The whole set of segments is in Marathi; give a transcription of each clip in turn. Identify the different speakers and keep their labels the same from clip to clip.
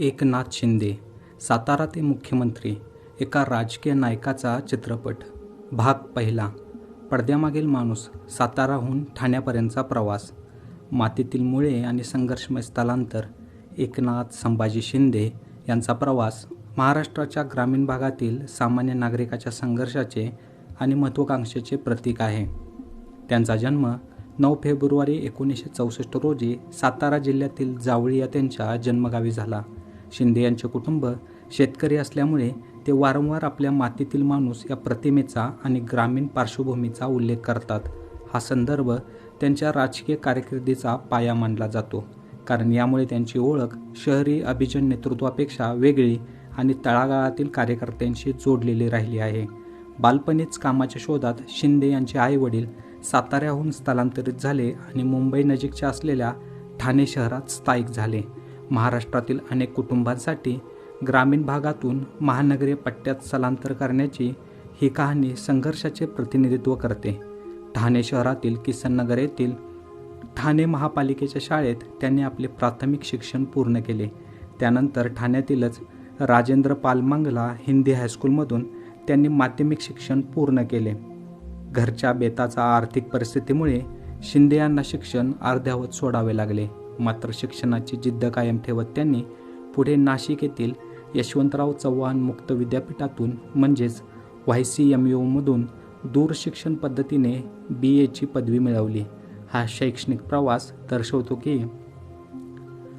Speaker 1: एकनाथ शिंदे सातारा ते मुख्यमंत्री एका राजकीय नायकाचा चित्रपट. भाग पहिला पडद्यामागील माणूस साताराहून ठाण्यापर्यंतचा प्रवास. मातीतील मुळे आणि संघर्षमय स्थलांतर एकनाथ संभाजी शिंदे यांचा प्रवास. महाराष्ट्राच्या ग्रामीण भागातील सामान्य नागरिकाच्या संघर्षाचे आणि महत्त्वाकांक्षेचे प्रतीक आहे. त्यांचा जन्म नऊ फेब्रुवारी एकोणीसशे चौसष्ट रोजी सातारा जिल्ह्यातील जावळी या त्यांच्या जन्मगावी झाला. शिंदे यांचे कुटुंब शेतकरी असल्यामुळे ते वारंवार आपल्या मातीतील माणूस या प्रतिमेचा आणि ग्रामीण पार्श्वभूमीचा उल्लेख करतात. हा संदर्भ त्यांच्या राजकीय कारकिर्दीचा पाया मानला जातो. कारण यामुळे त्यांची ओळख शहरी अभिजन नेतृत्वापेक्षा वेगळी आणि तळागाळातील कार्यकर्त्यांशी जोडलेली राहिली आहे. बालपणीच कामाच्या शोधात शिंदे यांचे आई वडील साताऱ्याहून स्थलांतरित झाले आणि मुंबई नजीकच्या असलेल्या ठाणे शहरात स्थायिक झाले. महाराष्ट्रातील अनेक कुटुंबांसाठी ग्रामीण भागातून महानगरीय पट्ट्यात स्थलांतर करण्याची ही कहाणी संघर्षाचे प्रतिनिधित्व करते. ठाणे शहरातील किसननगर येथील ठाणे महापालिकेच्या शाळेत त्यांनी आपले प्राथमिक शिक्षण पूर्ण केले. त्यानंतर ठाण्यातीलच राजेंद्र पालमंगला हिंदी हायस्कूलमधून त्यांनी माध्यमिक शिक्षण पूर्ण केले. घरच्या बेताचा आर्थिक परिस्थितीमुळे शिंदे यांना शिक्षण अर्ध्यावत सोडावे लागले. मात्र शिक्षणाची जिद्द कायम ठेवत त्यांनी पुढे नाशिक येथील यशवंतराव चव्हाण मुक्त विद्यापीठातून म्हणजेच वाय सी एम यूमधून दूरशिक्षण पद्धतीने बी एची पदवी मिळवली. हा शैक्षणिक प्रवास दर्शवतो की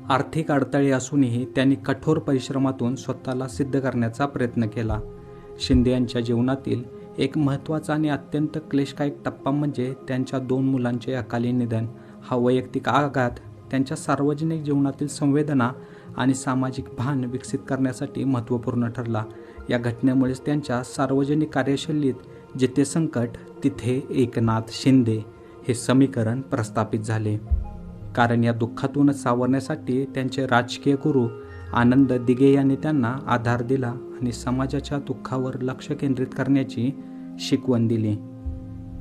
Speaker 1: आर्थिक अडथळे असूनही त्यांनी कठोर परिश्रमातून स्वतःला सिद्ध करण्याचा प्रयत्न केला. शिंदे यांच्या जीवनातील एक महत्त्वाचा आणि अत्यंत क्लेशकायक टप्पा म्हणजे त्यांच्या दोन मुलांचे अकाली निधन. हा वैयक्तिक आघात त्यांच्या सार्वजनिक जीवनातील संवेदना आणि सामाजिक भान विकसित करण्यासाठी महत्त्वपूर्ण ठरला. या घटनेमुळेच त्यांच्या सार्वजनिक कार्यशैलीत जिथे संकट तिथे एकनाथ शिंदे हे समीकरण प्रस्थापित झाले. कारण या दुःखातूनच सावरण्यासाठी त्यांचे राजकीय गुरु आनंद दिगे यांनी त्यांना आधार दिला आणि समाजाच्या दुःखावर लक्ष केंद्रित करण्याची शिकवण दिली.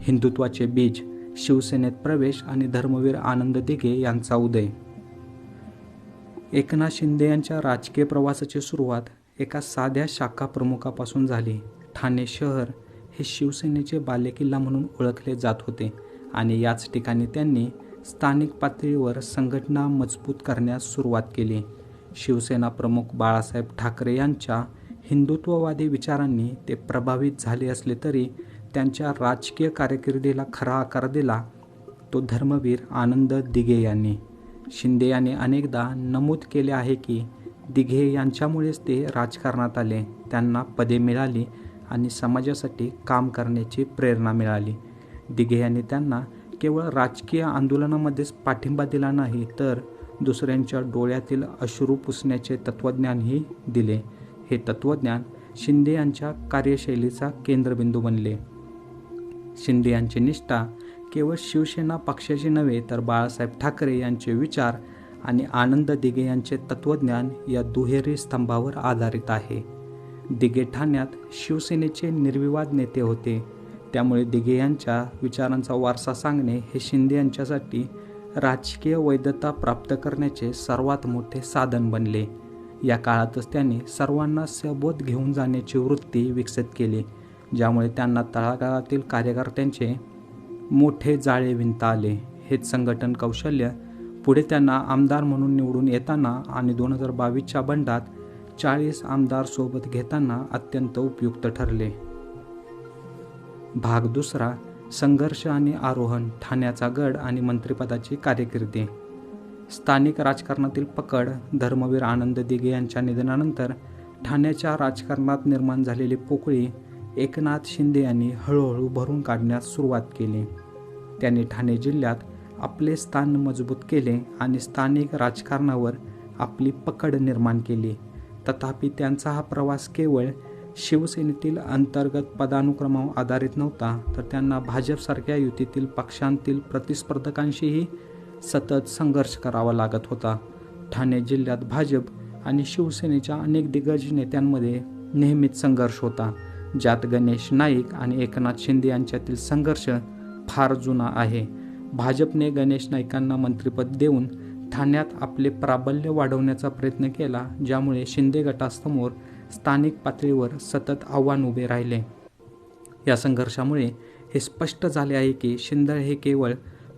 Speaker 1: हिंदुत्वाचे बीज शिवसेनेत प्रवेश आणि धर्मवीर आनंद दिघे यांचा उदय. एकनाथ शिंदे यांच्या राजकीय प्रवासाची सुरुवात एका साध्या शाखा प्रमुखापासून झाली. ठाणे शहर हे शिवसेनेचे बालेकिल्ला म्हणून ओळखले जात होते आणि याच ठिकाणी त्यांनी स्थानिक पातळीवर संघटना मजबूत करण्यास सुरुवात केली. शिवसेना प्रमुख बाळासाहेब ठाकरे यांच्या हिंदुत्ववादी विचारांनी ते प्रभावित झाले असले तरी त्यांच्या राजकीय कारकिर्दीला खरा आकार दिला तो धर्मवीर आनंद दिघे यांनी. शिंदे यांनी अनेकदा नमूद केले आहे की दिघे यांच्यामुळेच ते राजकारणात आले त्यांना पदे मिळाली आणि समाजासाठी काम करण्याची प्रेरणा मिळाली. दिघे यांनी त्यांना केवळ राजकीय आंदोलनामध्येच पाठिंबा दिला नाही तर दुसऱ्यांच्या डोळ्यातील अश्रू पुसण्याचे तत्त्वज्ञानही दिले. हे तत्त्वज्ञान शिंदे यांच्या कार्यशैलीचा केंद्रबिंदू बनले. शिंदे यांची निष्ठा केवळ शिवसेना पक्षाची नव्हे तर बाळासाहेब ठाकरे यांचे विचार आणि आनंद दिघे यांचे तत्त्वज्ञान या दुहेरी स्तंभावर आधारित आहे. दिघे ठाण्यात शिवसेनेचे निर्विवाद नेते होते. त्यामुळे दिघे यांच्या विचारांचा वारसा सांगणे हे शिंदे यांच्यासाठी राजकीय वैधता प्राप्त करण्याचे सर्वात मोठे साधन बनले. या काळातच त्यांनी सर्वांना सबोध घेऊन जाण्याची वृत्ती विकसित केली. ज्यामुळे त्यांना तळागाळातील कार्यकर्त्यांचे मोठे जाळे विणता आले. हेच संघटन कौशल्य पुढे त्यांना आमदार म्हणून निवडून येताना आणि दोन हजार बावीसच्या बंडात चाळीस आमदार सोबत घेताना अत्यंत उपयुक्त ठरले. भाग दुसरा संघर्ष आणि आरोहण ठाण्याचा गड आणि मंत्रिपदाची कार्यकिर्दी स्थानिक राजकारणातील पकड धर्मवीर आनंद दिघे यांच्या निधनानंतर ठाण्याच्या राजकारणात निर्माण झालेली पोकळी एकनाथ शिंदे यांनी हळूहळू भरून काढण्यास सुरुवात केली. त्यांनी ठाणे जिल्ह्यात आपले स्थान मजबूत केले आणि स्थानिक राजकारणावर आपली पकड निर्माण केली. तथापि त्यांचा हा प्रवास केवळ शिवसेनेतील अंतर्गत पदानुक्रमावर आधारित नव्हता तर त्यांना भाजपसारख्या युतीतील पक्षांतील प्रतिस्पर्धकांशीही सतत संघर्ष करावा लागत होता. ठाणे जिल्ह्यात भाजप आणि शिवसेनेच्या अनेक दिग्गज नेत्यांमध्ये नेहमीच संघर्ष होता. ज्यात गणेश नाईक आणि एकनाथ शिंदे यांच्यातील संघर्ष फार जुना आहे. भाजपने गणेश नाईकांना मंत्रिपद देऊन ठाण्यात आपले प्राबल्य वाढवण्याचा प्रयत्न केला ज्यामुळे शिंदे गटासमोर स्थानिक पातळीवर सतत आव्हान उभे राहिले. या संघर्षामुळे हे स्पष्ट झाले आहे की शिंदे हे केवळ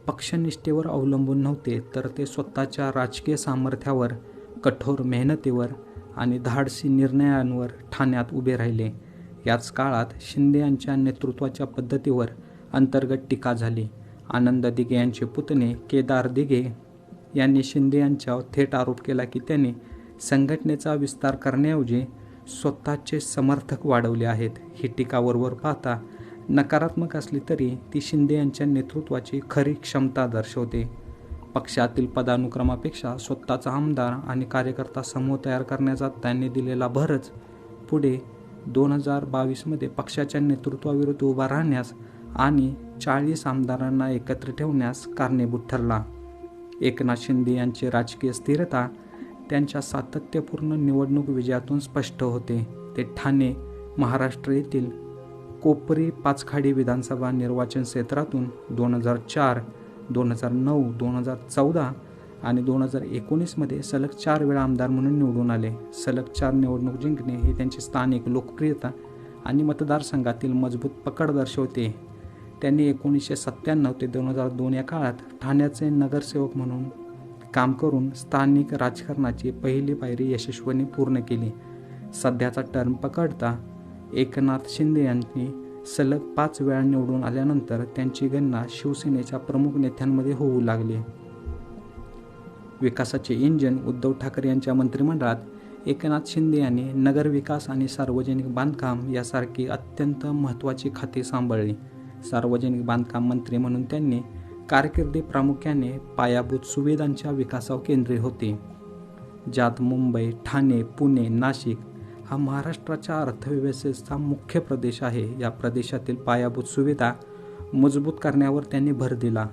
Speaker 1: पक्षनिष्ठेवर अवलंबून नव्हते तर ते स्वतःच्या राजकीय सामर्थ्यावर कठोर मेहनतीवर आणि धाडसी निर्णयांवर ठाण्यात उभे राहिले. याच काळात शिंदे यांच्या नेतृत्वाच्या पद्धतीवर अंतर्गत टीका झाली. आनंद दिघे यांचे पुतणे केदार दिघे यांनी शिंदे यांच्यावर थेट आरोप केला की त्यांनी संघटनेचा विस्तार करण्याऐवजी स्वतःचे समर्थक वाढवले आहेत. ही टीका वरवर पाहता नकारात्मक असली तरी ती शिंदे यांच्या नेतृत्वाची खरी क्षमता दर्शवते. पक्षातील पदानुक्रमापेक्षा स्वतःचा आमदार आणि कार्यकर्ता समूह तयार करण्याचा त्यांनी दिलेला भरच पुढे दोन हजार बावीसमध्ये पक्षाच्या नेतृत्वाविरुद्ध उभा राहण्यास आणि चाळीस आमदारांना एकत्र ठेवण्यास कारणीभूत ठरला. एकनाथ शिंदे यांची राजकीय स्थिरता त्यांच्या सातत्यपूर्ण निवडणूक विजयातून स्पष्ट होते. ते ठाणे महाराष्ट्र येथील कोपरी पाचखाडी विधानसभा निर्वाचन क्षेत्रातून दोन हजार चार दोन हजार नऊ दोन हजार चौदा आणि दोन हजार एकोणीसमध्ये सलग चार वेळा आमदार म्हणून निवडून आले. सलग चार निवडणूक जिंकणे हे त्यांची स्थानिक लोकप्रियता आणि मतदारसंघातील मजबूत पकड दर्शवते. त्यांनी एकोणीसशे सत्त्याण्णव ते दोन हजार दोन या काळात ठाण्याचे नगरसेवक म्हणून काम करून स्थानिक राजकारणाची पहिली पायरी यशस्वीने पूर्ण केली. सध्याचा टर्म पकडता एकनाथ शिंदे यांनी सलग पाच वेळा निवडून आल्यानंतर त्यांची गणना शिवसेनेच्या प्रमुख नेत्यांमध्ये होऊ लागली. विकासाचे इंजन उद्धव ठाकरे यांच्या मंत्रिमंडळात एकनाथ शिंदे यांनी नगरविकास आणि सार्वजनिक बांधकाम यासारखी अत्यंत महत्त्वाची खाती सांभाळली. सार्वजनिक बांधकाम मंत्री म्हणून त्यांनी कारकिर्दी प्रामुख्याने पायाभूत सुविधांच्या विकासावर केंद्रित होते. ज्यात मुंबई ठाणे पुणे नाशिक हा महाराष्ट्राच्या अर्थव्यवस्थेचा मुख्य प्रदेश आहे. या प्रदेशातील पायाभूत सुविधा मजबूत करण्यावर त्यांनी भर दिला.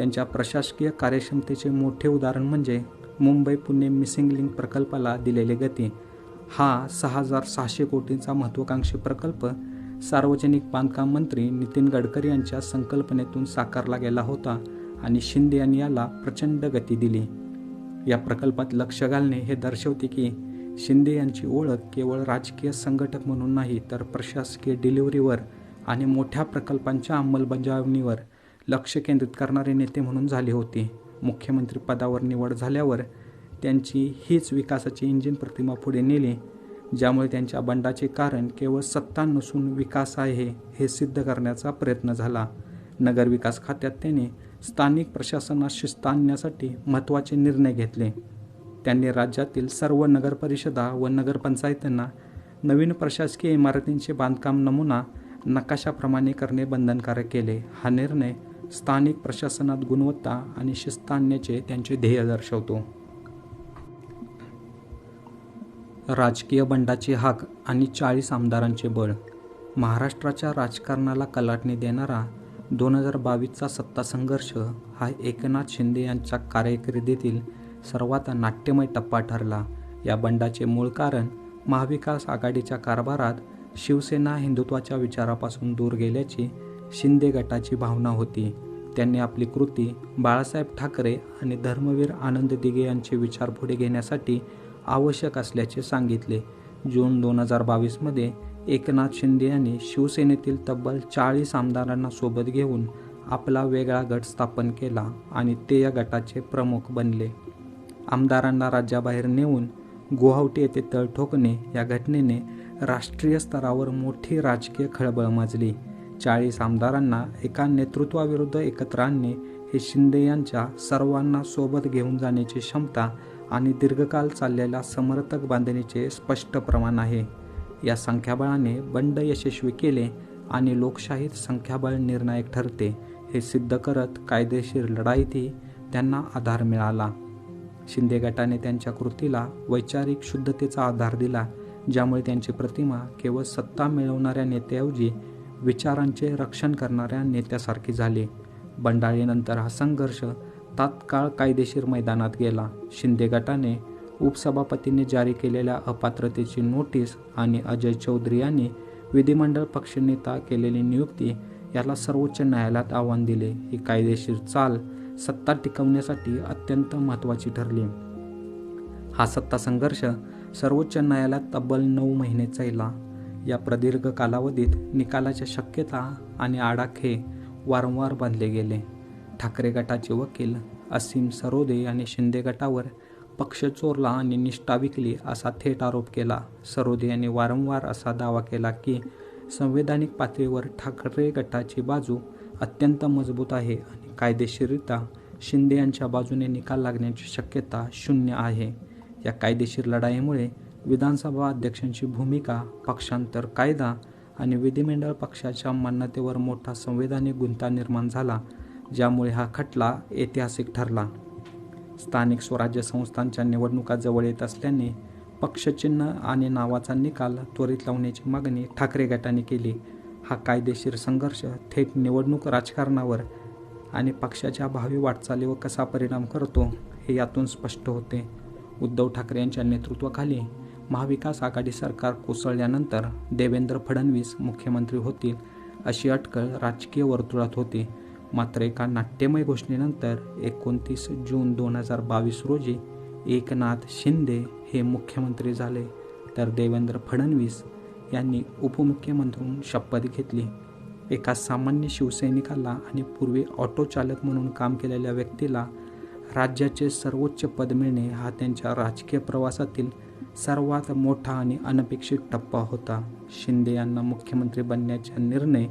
Speaker 1: त्यांच्या प्रशासकीय कार्यक्षमतेचे मोठे उदाहरण म्हणजे मुंबई पुणे मिसिंग लिंक प्रकल्पाला दिलेली गती. हा सहा हजार सहाशे कोटींचा महत्त्वाकांक्षी प्रकल्प सार्वजनिक बांधकाम मंत्री नितीन गडकरी यांच्या संकल्पनेतून साकारला गेला होता आणि शिंदे यांनी याला प्रचंड गती दिली. या प्रकल्पात लक्ष घालणे हे दर्शवते की शिंदे यांची ओळख केवळ राजकीय संघटक म्हणून नाही तर प्रशासकीय डिलिव्हरीवर आणि मोठ्या प्रकल्पांच्या अंमलबजावणीवर लक्ष केंद्रित करणारे नेते म्हणून झाले होते. मुख्यमंत्री पदावर निवड झाल्यावर त्यांची हीच विकासाची इंजिन प्रतिमा पुढे नेली ज्यामुळे त्यांच्या बंडाचे कारण केवळ सत्ता नसून विकास आहे हे सिद्ध करण्याचा प्रयत्न झाला. नगरविकास खात्यात त्याने स्थानिक प्रशासनात शिस्त आणण्यासाठी महत्त्वाचे निर्णय घेतले. त्यांनी राज्यातील सर्व नगरपरिषदा व नगरपंचायतींना नवीन प्रशासकीय इमारतींचे बांधकाम नमुना नकाशाप्रमाणे करणे बंधनकारक केले. हा निर्णय स्थानिक प्रशासनात गुणवत्ता आणि शिस्त आणण्याचे त्यांचे ध्येय दर्शवतो. राजकीय बंडाची हाक आणि चाळीस आमदारांचे बळ. महाराष्ट्राच्या राजकारणाला कलाटणी देणारा दोन हजार बावीसचा सत्ता संघर्ष हा एकनाथ शिंदे यांच्या कार्यकिर्दीतील सर्वात नाट्यमय टप्पा ठरला. या बंडाचे मूळ कारण महाविकास आघाडीच्या कारभारात शिवसेना हिंदुत्वाच्या विचारापासून दूर गेल्याची शिंदे गटाची भावना होती. त्यांनी आपली कृती बाळासाहेब ठाकरे आणि धर्मवीर आनंद दिघे यांचे विचार पुढे घेण्यासाठी आवश्यक असल्याचे सांगितले. जून दोन हजार बावीसमध्ये एकनाथ शिंदे यांनी शिवसेनेतील तब्बल चाळीस आमदारांना सोबत घेऊन आपला वेगळा गट स्थापन केला आणि ते या गटाचे प्रमुख बनले. आमदारांना राज्याबाहेर नेऊन गुवाहाटी येथे तळ ठोकणे या घटनेने राष्ट्रीय स्तरावर मोठी राजकीय खळबळ माजली. चाळीस आमदारांना एका नेतृत्वाविरुद्ध एकत्र आणणे हे शिंदे यांच्या सर्वांना सोबत घेऊन जाण्याची क्षमता आणि दीर्घकाल चाललेल्या समर्थक बांधणीचे स्पष्ट प्रमाण आहे. या संख्याबळाने बंड यशस्वी केले आणि लोकशाहीत संख्याबळ निर्णायक ठरते हे सिद्ध करत कायदेशीर लढाईतही त्यांना आधार मिळाला. शिंदे गटाने त्यांच्या कृतीला वैचारिक शुद्धतेचा आधार दिला ज्यामुळे त्यांची प्रतिमा केवळ सत्ता मिळवणाऱ्या नेत्याऐवजी विचारांचे रक्षण करणाऱ्या नेत्यासारखे झाले. बंडाळीनंतर हा संघर्ष तात्काळ कायदेशीर मैदानात गेला. शिंदे गटाने उपसभापतींनी जारी केलेल्या अपात्रतेची नोटीस आणि अजय चौधरी यांनी विधिमंडळ पक्षनेता केलेली नियुक्ती याला सर्वोच्च न्यायालयात आव्हान दिले. ही कायदेशीर चाल सत्ता टिकवण्यासाठी अत्यंत महत्त्वाची ठरली. हा सत्ता संघर्ष सर्वोच्च न्यायालयात तब्बल नऊ महिने चालला. या प्रदीर्घ कालावधीत निकालाच्या शक्यता आणि आडाखे वारंवार बांधले गेले. ठाकरे गटाचे वकील असीम सरोदे आणि शिंदे गटावर पक्ष चोरला आणि निष्ठा विकली असा थेट आरोप केला. सरोदे यांनी वारंवार असा दावा केला की संवैधानिक पातळीवर ठाकरे गटाची बाजू अत्यंत मजबूत आहे आणि कायदेशीररित्या शिंदे यांच्या बाजूने निकाल लागण्याची शक्यता शून्य आहे. या कायदेशीर लढाईमुळे विधानसभा अध्यक्षांची भूमिका पक्षांतर कायदा आणि विधिमंडळ पक्षाच्या मान्यतेवर मोठा संवैधानिक गुंता निर्माण झाला ज्यामुळे हा खटला ऐतिहासिक ठरला. स्थानिक स्वराज्य संस्थांच्या निवडणुका जवळ येत असल्याने पक्षचिन्ह आणि नावाचा निकाल त्वरित लावण्याची मागणी ठाकरे गटाने केली. हा कायदेशीर संघर्ष थेट निवडणूक राजकारणावर आणि पक्षाच्या भावी वाटचालीवर कसा परिणाम करतो हे यातून स्पष्ट होते. उद्धव ठाकरे यांच्या नेतृत्वाखाली महाविकास आघाडी सरकार कोसळल्यानंतर देवेंद्र फडणवीस मुख्यमंत्री होतील अशी अटकळ राजकीय वर्तुळात होती. मात्र एका नाट्यमय घोषणेनंतर एकोणतीस जून दोन हजार बावीस रोजी एकनाथ शिंदे हे मुख्यमंत्री झाले. तर देवेंद्र फडणवीस यांनी उपमुख्यमंत्री म्हणून शपथ घेतली. एका सामान्य शिवसैनिकाला आणि पूर्वी ऑटो चालक म्हणून काम केलेल्या व्यक्तीला राज्याचे सर्वोच्च पद मिळणे हा त्यांच्या राजकीय प्रवासातील सर्वात मोठा आणि अनपेक्षित टप्पा होता. शिंदे यांना मुख्यमंत्री बनण्याचा निर्णय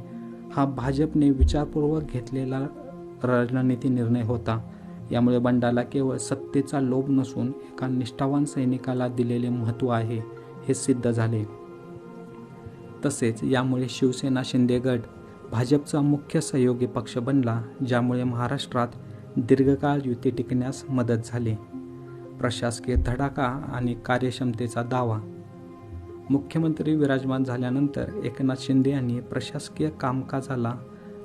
Speaker 1: हा भाजपने विचारपूर्वक घेतलेला रणनीती निर्णय होता. यामुळे बंडाला केवळ सत्तेचा लोभ नसून एका निष्ठावान सैनिकाला दिलेले महत्त्व आहे हे सिद्ध झाले. तसेच यामुळे शिवसेना शिंदे गट भाजपचा मुख्य सहयोगी पक्ष बनला ज्यामुळे महाराष्ट्रात दीर्घकाळ युती टिकण्यास मदत झाली. प्रशासकीय धडाका आणि कार्यक्षमतेचा दावा. मुख्यमंत्री विराजमान झाल्यानंतर एकनाथ शिंदे यांनी प्रशासकीय कामकाजाला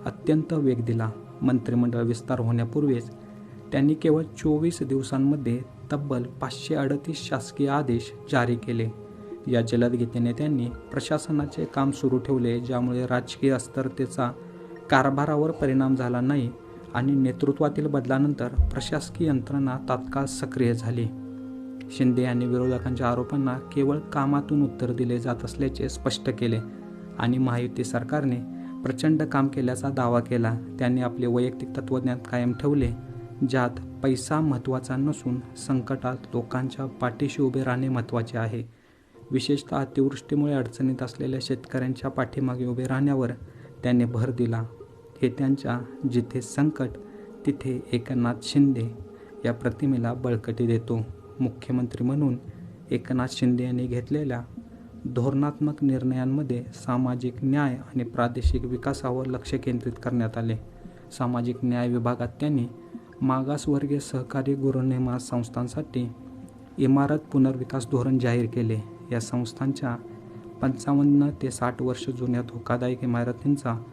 Speaker 1: अत्यंत वेग दिला. मंत्रिमंडळ विस्तार होण्यापूर्वीच त्यांनी केवळ चोवीस दिवसांमध्ये तब्बल पाचशे अडतीस शासकीय आदेश जारी केले. या जलदगतीने त्यांनी प्रशासनाचे काम सुरू ठेवले ज्यामुळे राजकीय अस्थिरतेचा कारभारावर परिणाम झाला नाही आणि नेतृत्वातील बदलानंतर प्रशासकीय यंत्रणा तात्काळ सक्रिय झाली. शिंदे यांनी विरोधकांच्या आरोपांना केवळ कामातून उत्तर दिले जात असल्याचे स्पष्ट केले आणि महायुती सरकारने प्रचंड काम केल्याचा दावा केला. त्यांनी आपले वैयक्तिक तत्त्वज्ञान कायम ठेवले ज्यात पैसा महत्त्वाचा नसून संकटात लोकांच्या पाठीशी उभे राहणे महत्त्वाचे आहे. विशेषतः अतिवृष्टीमुळे अडचणीत असलेल्या शेतकऱ्यांच्या पाठीमागे उभे राहण्यावर त्यांनी भर दिला. हे त्यांच्या जिथे संकट तिथे एकनाथ शिंदे या प्रतिमेला बळकटी देतो. मुख्यमंत्री म्हणून एकनाथ शिंदे यांनी घेतलेल्या धोरणात्मक निर्णयांमध्ये सामाजिक न्याय आणि प्रादेशिक विकासावर लक्ष केंद्रित करण्यात आले. सामाजिक न्याय विभागात त्यांनी मागासवर्गीय सहकारी गृहनिर्माण संस्थांसाठी इमारत पुनर्विकास धोरण जाहीर केले. या संस्थांच्या पंचावन्न ते साठ वर्ष जुन्या धोकादायक इमारतींचा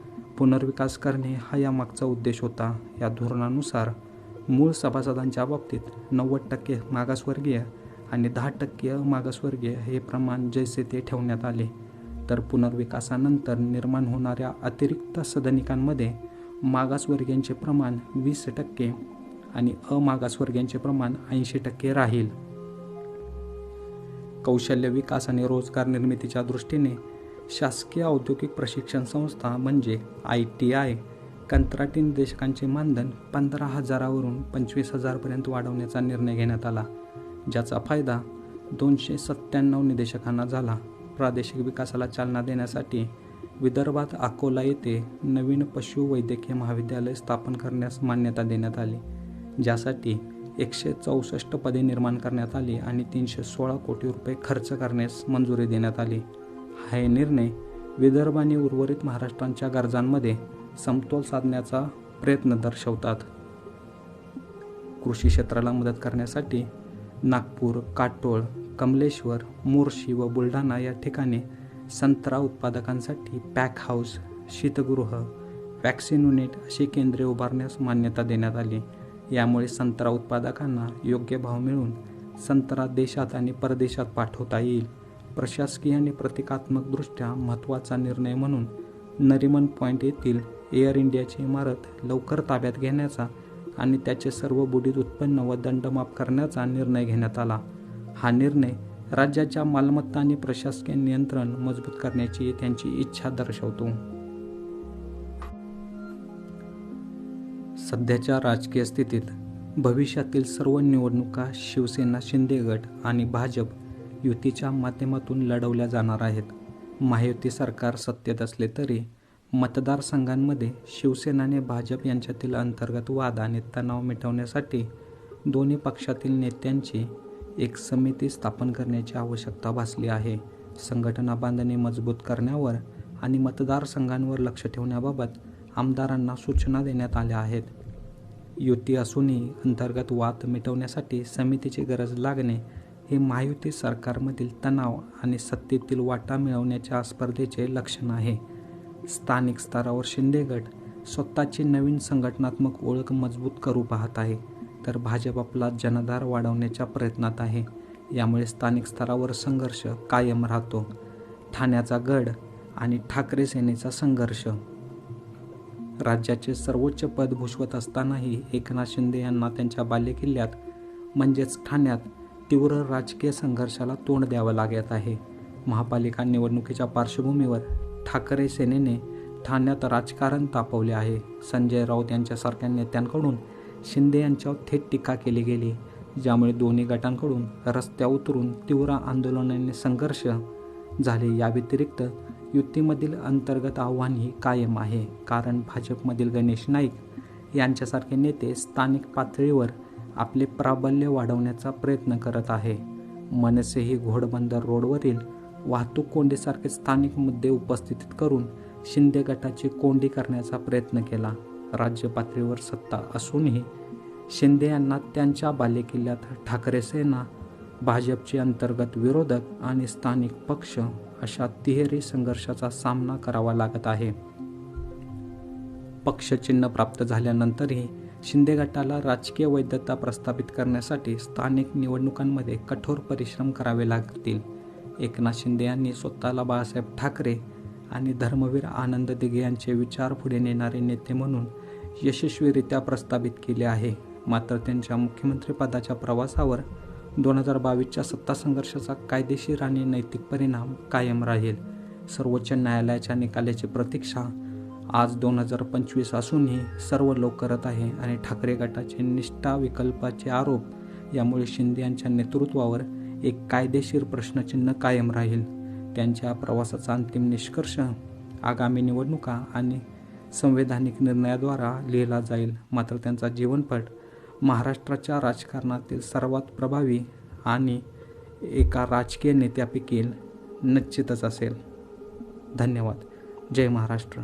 Speaker 1: पुनर्विकास करणे हा यामागचा उद्देश होता. या धोरणानुसार मूळ सभासदांच्या बाबतीत नव्वद टक्के मागासवर्गीय आणि दहा टक्के मागासवर्गीय हे प्रमाण जैसे ते ठेवण्यात आले. तर पुनर्विकासानंतर निर्माण होणाऱ्या अतिरिक्त सदनिकांमध्ये मागासवर्गीयांचे प्रमाण वीस टक्के आणि अमागासवर्गीयांचे प्रमाण ऐंशी टक्के राहील. कौशल्य विकास आणि रोजगार निर्मितीच्या दृष्टीने शासकीय औद्योगिक प्रशिक्षण संस्था म्हणजे आय टी आय. कंत्राटी निदेशकांचे मानधन पंधरा हजारावरून पंचवीस हजारपर्यंत वाढवण्याचा निर्णय घेण्यात आला ज्याचा फायदा दोनशे सत्त्याण्णव निदेशकांना झाला. प्रादेशिक विकासाला चालना देण्यासाठी विदर्भात अकोला येथे नवीन पशुवैद्यकीय महाविद्यालय स्थापन करण्यास मान्यता देण्यात आली ज्यासाठी एकशे चौसष्ट पदे निर्माण करण्यात आली आणि तीनशे सोळा कोटी रुपये खर्च करण्यास मंजुरी देण्यात आली. हा निर्णय विदर्भ आणि उर्वरित महाराष्ट्रांच्या गरजांमध्ये समतोल साधण्याचा प्रयत्न दर्शवतात. कृषी क्षेत्राला मदत करण्यासाठी नागपूर काटोळ कमलेश्वर मोर्शी व बुलढाणा या ठिकाणी संत्रा उत्पादकांसाठी पॅक हाऊस शीतगृह वॅक्सिन युनिट अशी केंद्रे उभारण्यास मान्यता देण्यात आली. यामुळे संत्रा उत्पादकांना योग्य भाव मिळून संत्रा देशात आणि परदेशात पाठवता येईल. प्रशासकीय आणि प्रतिकात्मकदृष्ट्या महत्त्वाचा निर्णय म्हणून नरिमन पॉईंट येथील एअर इंडियाची इमारत लवकर ताब्यात घेण्याचा आणि त्याचे सर्व बुडीत उत्पन्न व दंड माफ करण्याचा निर्णय घेण्यात आला. हा निर्णय राज्याच्या मालमत्ता आणि प्रशासकीय नियंत्रण मजबूत करण्याची त्यांची इच्छा दर्शवतो. सध्याच्या राजकीय स्थितीत भविष्यातील सर्व निवडणुका शिवसेना शिंदे गट आणि भाजप युतीच्या माध्यमातून लढवल्या जाणार आहेत. महायुती सरकार सत्तेत असले तरी मतदारसंघांमध्ये शिवसेनाने भाजप यांच्यातील अंतर्गत वाद आणि तणाव मिटवण्यासाठी दोन्ही पक्षातील नेत्यांची एक समिती स्थापन करण्याची आवश्यकता भासली आहे. संघटना बांधणी मजबूत करण्यावर आणि मतदारसंघांवर लक्ष ठेवण्याबाबत आमदारांना सूचना देण्यात आल्या आहेत. युती असूनही अंतर्गत वाद मिटवण्यासाठी समितीची गरज लागणे हे महायुती सरकारमधील तणाव आणि सत्तेतील वाटा मिळवण्याच्या स्पर्धेचे लक्षण आहे. स्थानिक स्तरावर शिंदे गट स्वतःची नवीन संघटनात्मक ओळख मजबूत करू पाहत आहे तर भाजप आपला जनधार वाढवण्याच्या प्रयत्नात आहे. यामुळे स्थानिक स्तरावर संघर्ष कायम राहतो. ठाण्याचा गड आणि ठाकरे सेनेचा संघर्ष. राज्याचे सर्वोच्च पद भूषवत असतानाही एकनाथ शिंदे यांना त्यांच्या बालेकिल्ल्यात म्हणजेच ठाण्यात तीव्र राजकीय संघर्षाला तोंड द्यावं लागत आहे. महापालिका निवडणुकीच्या पार्श्वभूमीवर ठाकरे सेनेने ठाण्यात राजकारण तापवले आहे. संजय राऊत यांच्यासारख्या नेत्यांकडून शिंदे यांच्यावर थेट टीका केली गेली ज्यामुळे दोन्ही गटांकडून रस्त्या उतरून तीव्र आंदोलनाने संघर्ष झाले. या व्यतिरिक्त युतीमधील अंतर्गत आव्हानही कायम आहे. कारण भाजपमधील गणेश नाईक यांच्यासारखे नेते स्थानिक पातळीवर आपले प्राबल्य वाढवण्याचा प्रयत्न करत आहे. मनसे ही घोडबंदर रोडवरील वाहतूक कोंडीसारखे स्थानिक मुद्दे उपस्थित करून शिंदे गटाची कोंडी करण्याचा प्रयत्न केला. राज्य पातळीवर सत्ता असूनही शिंदे यांना त्यांच्या बालेकिल्ल्यात ठाकरे सेना भाजपचे अंतर्गत विरोधक आणि स्थानिक पक्ष अशा तिहेरी संघर्षाचा सामना करावा लागत आहे. पक्षचिन्ह प्राप्त झाल्यानंतरही शिंदे गटाला राजकीय वैधता प्रस्थापित करण्यासाठी स्थानिक निवडणुकांमध्ये कठोर परिश्रम करावे लागतील. एकनाथ शिंदे यांनी स्वतःला बाळासाहेब ठाकरे आणि धर्मवीर आनंद दिघे यांचे विचार पुढे नेणारे नेते म्हणून यशस्वीरित्या प्रस्थापित केले आहे. मात्र त्यांच्या मुख्यमंत्रीपदाच्या प्रवासावर दोन हजार बावीसच्या सत्ता संघर्षाचा कायदेशीर आणि नैतिक परिणाम कायम राहील. सर्वोच्च न्यायालयाच्या निकालाची प्रतीक्षा आज दोन हजार पंचवीस असूनही सर्व लोक करत आहे आणि ठाकरे गटाचे निष्ठा विकल्पाचे आरोप यामुळे शिंदे यांच्या नेतृत्वावर एक कायदेशीर प्रश्नचिन्ह कायम राहील. त्यांच्या प्रवासाचा अंतिम निष्कर्ष आगामी निवडणुका आणि संवैधानिक निर्णयाद्वारा लिहिला जाईल. मात्र त्यांचा जीवनपट महाराष्ट्राच्या राजकारणातील सर्वात प्रभावी आणि एका राजकीय नेत्यापैकी निश्चितच असेल. धन्यवाद. जय महाराष्ट्र.